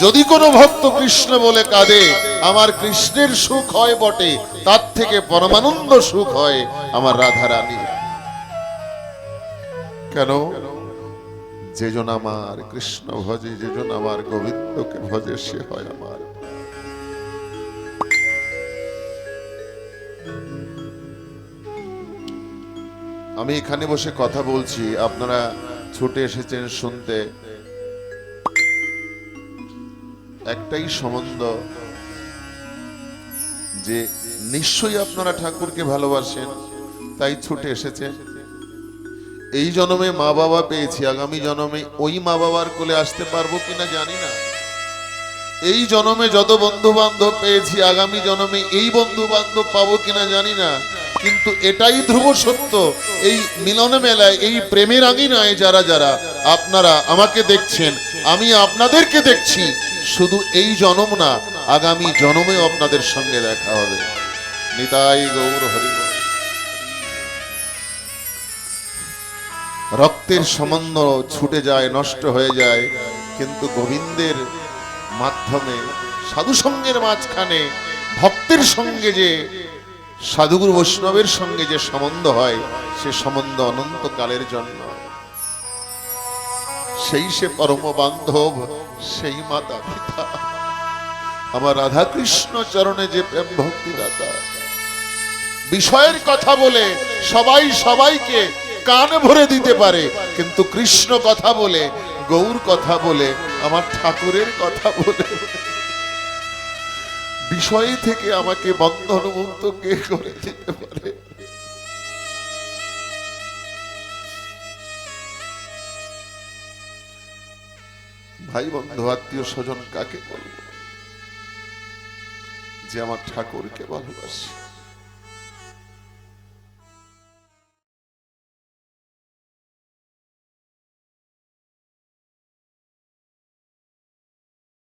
যদি কোনো ভক্ত কৃষ্ণ বলে কাঁদে, আমার কৃষ্ণের সুখ হয় বটে, তার থেকে পরমানন্দ সুখ হয় আমার রাধা রানী কেন? যেজন আমার কৃষ্ণ ভজে, যেজন আমার গোবিন্দকে ভজে, সে হয় আমার। আমি এখানে বসে কথা বলছি, আপনারা ছুটে এসেছেন শুনতে। একটাই সম্বন্ধ যে নিশ্চয়ই আপনারা ঠাকুরকে ভালোবাসেন, তাই ছুটে এসেছেন। এই জন্মে মা বাবা পেয়েছি, আগামী জন্মে ওই মা বাবার কোলে আসতে পারব কিনা জানি না। এই জন্মে যত বন্ধু বান্ধব পেয়েছি, আগামী জন্মে এই বন্ধু বান্ধব পাবো কিনা জানি না। কিন্তু এটাই ধ্রুব সত্য, এই মিলন মেলায়, এই প্রেমের আঙিনায় যারা যারা, আপনারা আমাকে দেখছেন, আমি আপনাদেরকে দেখছি। শুধু এই জনম না, আগামী জনমেও আপনাদের সঙ্গে দেখা হবে। নিতাই গৌর হরিব রক্তের সম্বন্ধ ছুটে যায়, নষ্ট হয়ে যায়, কিন্তু গোবিন্দের মাধ্যমে, সাধু সঙ্গের মাঝখানে, ভক্তের সঙ্গে যে, সাধুগুরু বৈষ্ণবের সঙ্গে যে সম্বন্ধ হয়, সে সম্বন্ধ অনন্তকালের জন্য। সেই সে পরম বান্ধব সেই মাতা পিতা। আমার রাধা কৃষ্ণ চরণে যে প্রেম ভক্তি দাতা বিষয়ের কথা বলে সবাই সবাইকে কান ভরে দিতে পারে, কিন্তু কৃষ্ণ কথা বলে, গৌর কথা বলে, আমার ঠাকুরের কথা বলে। বিষয় থেকে আমাকে বন্ধনমুক্ত কে করে দিতে পারে? ভাই বন্ধু আত্মীয় স্বজন কাকে বলব? যে আমার ঠাকুরকে ভালোবাসে।